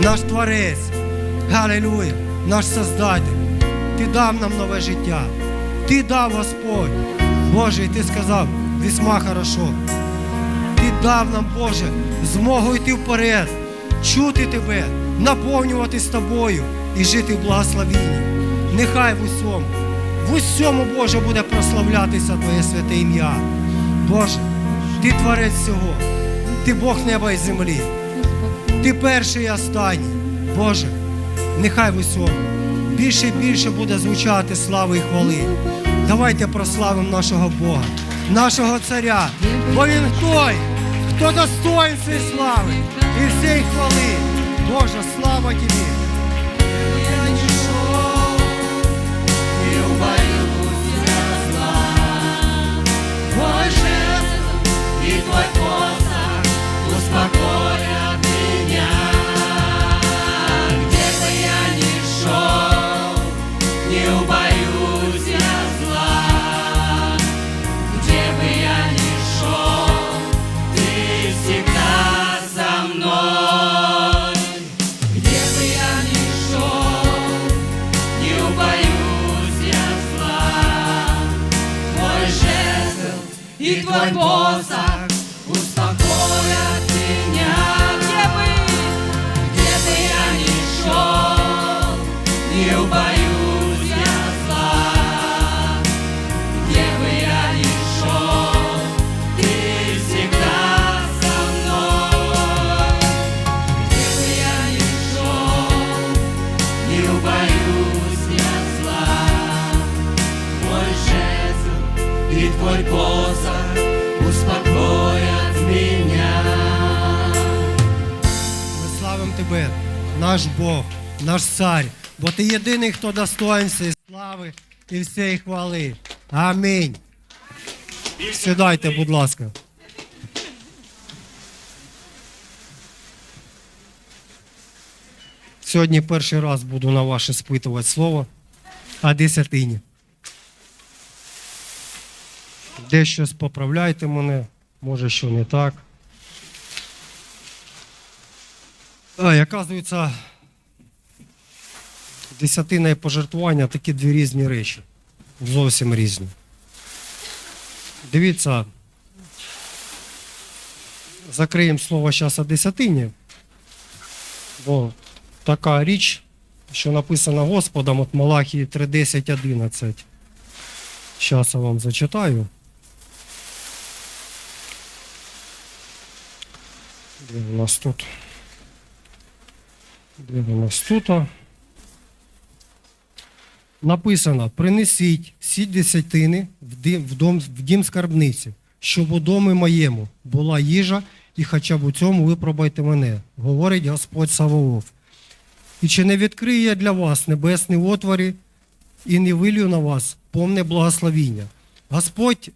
наш Творець, Галилуя, наш Создатель. Ти дав нам нове життя. Ти дав Господь. Боже, і ти сказав, весьма хорошо. Ти дав нам, Боже, змогу йти вперед, чути Тебе, наповнюватись тобою і жити в благословінні. Нехай в усьому, в усьому, Боже, буде прославлятися Твоє святе ім'я. Боже, Ти творець всього, Ти Бог неба і землі. Ти перший і останній. Боже, нехай в усьому більше і більше буде звучати слави і хвали. Давайте прославимо нашого Бога, нашого царя, бо він той, хто достоїн цієї слави і всієї хвали. Боже, слава тобі! И твой наш Бог, наш цар, бо Ти єдиний, хто достоїн цієї слави і всієї хвали. Амінь. Сідайте, будь ласка. Сьогодні перший раз буду на ваше спитувати слово о десятині. Дещо поправляйте мене, може, що не так. А, і оказується, десятина і пожертвування такі дві різні речі. Зовсім різні. Дивіться, закриємо слово зараз о десятині, бо така річ, що написана Господом от Малахії 3.10, 11. Зараз я вам зачитаю. Де у нас тут? Нас тут? Написано: принесіть всі десятини в дом, в дім скарбниці, щоб у домі моєму була їжа, і хоча б у цьому випробуйте мене, говорить Господь Саваоф. І чи не відкриє я для вас небесні отвори і не вилю на вас повне благословіння? Господь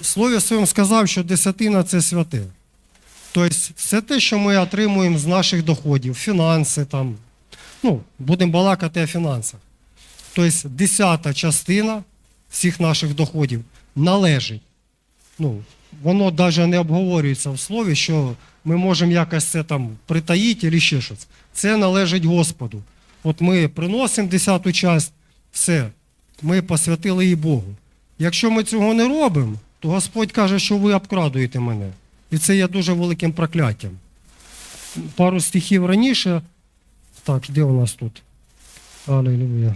в слові своєму сказав, що десятина це святе. Тобто, все те, що ми отримуємо з наших доходів, фінанси, там, ну, будемо балакати о фінансах. Тобто, десята частина всіх наших доходів належить. Ну, воно навіть не обговорюється в слові, що ми можемо якось це там притаїти або ще щось. Це належить Господу. От ми приносимо десяту часть, все, ми посвятили її Богу. Якщо ми цього не робимо, то Господь каже, що ви обкрадуєте мене. І це є дуже великим прокляттям. Пару стихів раніше. Так, де у нас тут? Алілуя.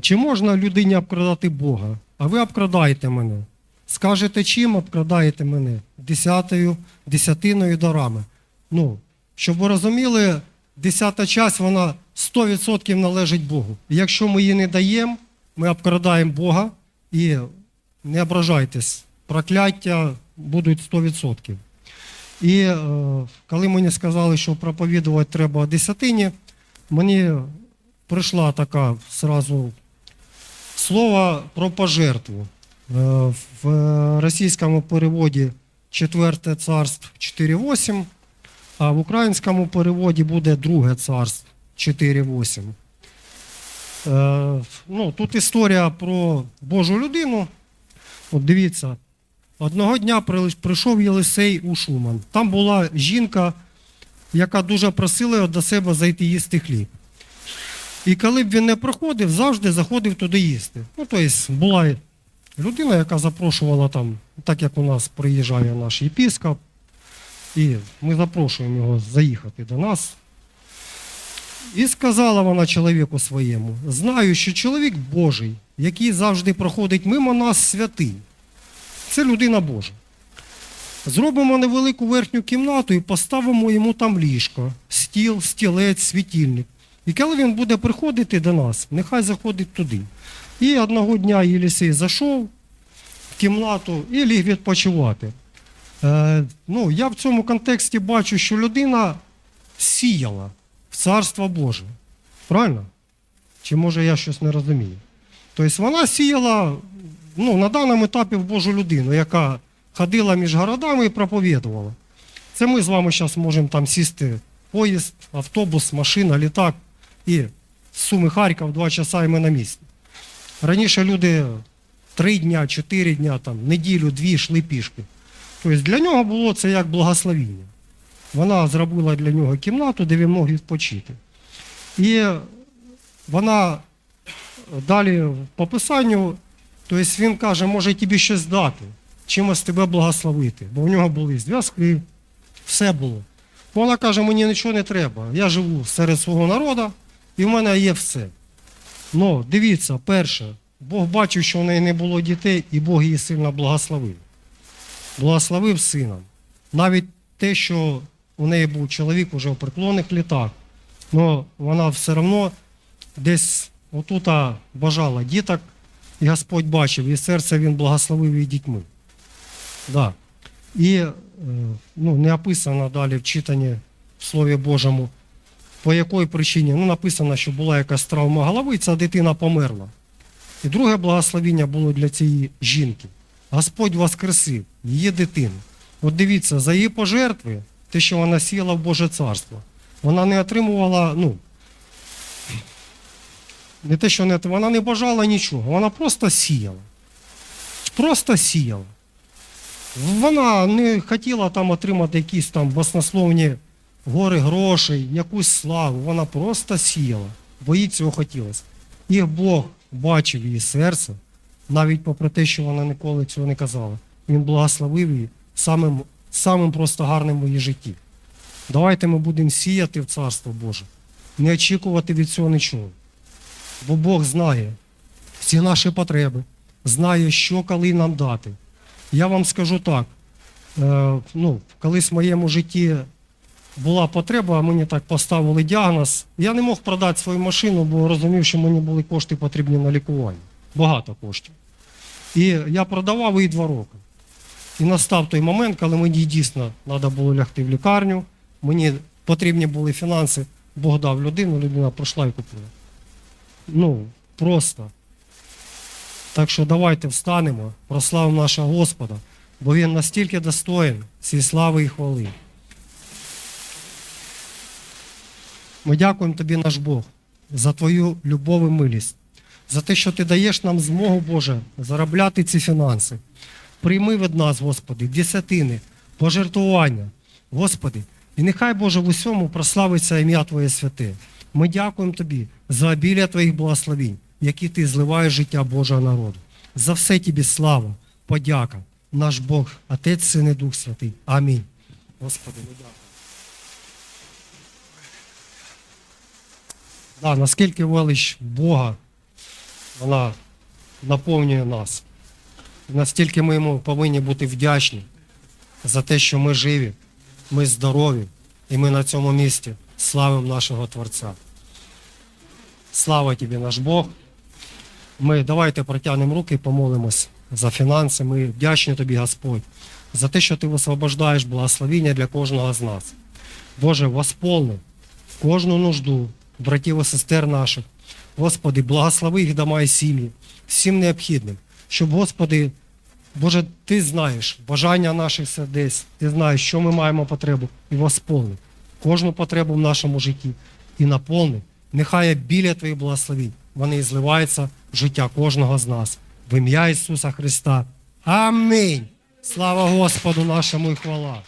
Чи можна людині обкрадати Бога? А ви обкрадаєте мене. Скажете, чим обкрадаєте мене? Десятою, десятиною дарами. Ну, щоб ви розуміли, десята часть, вона 100% належить Богу. І якщо ми її не даємо, ми обкрадаємо Бога і не ображайтесь, прокляття будуть 100%. І е, коли мені сказали, що проповідувати треба десятині, мені прийшла така сразу слово про пожертву. Е, в російському переводі четверте царство 4.8, а в українському переводі буде друге царство 4.8. Е, ну, тут історія про Божу людину. От дивіться, одного дня прийшов Єлисей у Шуман. Там була жінка, яка дуже просила його до себе зайти їсти хліб. І коли б він не приходив, завжди заходив туди їсти. Ну, тобто була людина, яка запрошувала там, так як у нас приїжджає наш єпіскоп, і ми запрошуємо його заїхати до нас. І сказала вона чоловіку своєму: знаю, що чоловік Божий, який завжди проходить мимо нас святий. Це людина Божа. Зробимо невелику верхню кімнату і поставимо йому там ліжко, стіл, стілець, світильник. І коли він буде приходити до нас, нехай заходить туди. І одного дня Єлісей зайшов в кімнату і ліг відпочивати. Е, ну, я в цьому контексті бачу, що людина сіяла в Царство Боже. Правильно? Чи може я щось не розумію? Тобто вона сіяла ну, на даному етапі в Божу людину, яка ходила між городами і проповідувала. Це ми з вами зараз можемо там сісти поїзд, автобус, машина, літак і з Суми Харків два часа і ми на місці. Раніше люди три дня, чотири дня, там, неділю, дві йшли пішки. Тобто для нього було це як благословіння. Вона зробила для нього кімнату, де він мог відпочити. І вона далі по писанню, тобто він каже, може тобі щось дати, чимось тебе благословити. Бо в нього були зв'язки, все було. Вона каже, мені нічого не треба. Я живу серед свого народу, і в мене є все. Ну, дивіться, перше, Бог бачив, що в неї не було дітей, і Бог її сильно благословив. Благословив сином. Навіть те, що у неї був чоловік уже в преклонних літах, але вона все одно десь отута бажала діток, і Господь бачив, і серце він благословив її дітьми. Да. І е, ну, не описано далі в читанні в Слові Божому, по якій причині. Ну, написано, що була якась травма голови, і ця дитина померла. І друге благословіння було для цієї жінки. Господь воскресив її дитину. От дивіться, за її пожертви, те, що вона сіяла в Боже царство, вона не отримувала, ну, не те, що не вона не бажала нічого, вона просто сіяла. Просто сіяла. Вона не хотіла там отримати якісь там баснословні гори грошей, якусь славу. Вона просто сіяла, бо їй цього хотілося. І Бог бачив її серце, навіть попри те, що вона ніколи цього не казала. Він благословив її самим, самим просто гарним в її житті. Давайте ми будемо сіяти в Царство Боже, не очікувати від цього нічого. Бо Бог знає всі наші потреби, знає, що коли нам дати. Я вам скажу так: е, ну, колись в моєму житті була потреба, мені так поставили діагноз. Я не мог продати свою машину, бо розумів, що мені були кошти потрібні на лікування. Багато коштів. І я продавав її два роки. І настав той момент, коли мені дійсно треба було лягти в лікарню, мені потрібні були фінанси, Бог дав людину, людина пройшла і купила. Ну, просто. Так що давайте встанемо, прославимо нашого Господа, бо Він настільки достоїн цієї слави і хвали. Ми дякуємо тобі, наш Бог, за твою любов і милість, за те, що ти даєш нам змогу, Боже, заробляти ці фінанси. Прийми від нас, Господи, десятини, пожертвування, Господи, і нехай, Боже, в усьому прославиться ім'я Твоє святе. Ми дякуємо Тобі за обілля Твоїх благословінь, які Ти зливаєш життя Божого народу. За все Тобі слава, подяка, наш Бог, Отець, Син і Дух Святий. Амінь. Господи, ми дякуємо. Да, наскільки велич Бога, вона наповнює нас. Настільки ми йому повинні бути вдячні за те, що ми живі, ми здорові, і ми на цьому місці славимо нашого Творця. Слава тобі, наш Бог. Ми давайте протягнемо руки і помолимось за фінанси. Ми вдячні тобі, Господь, за те, що ти висвобождаєш благословіння для кожного з нас. Боже, восполни кожну нужду братів і сестер наших. Господи, благослови їх дома і сім'ї, всім необхідним, щоб, Господи, Боже, Ти знаєш бажання наших сердець, Ти знаєш, що ми маємо потребу, і восполни кожну потребу в нашому житті і наповни. Нехай біля Твоїх благословінь вони зливаються в життя кожного з нас. В ім'я Ісуса Христа. Амінь. Слава Господу нашому і хвала.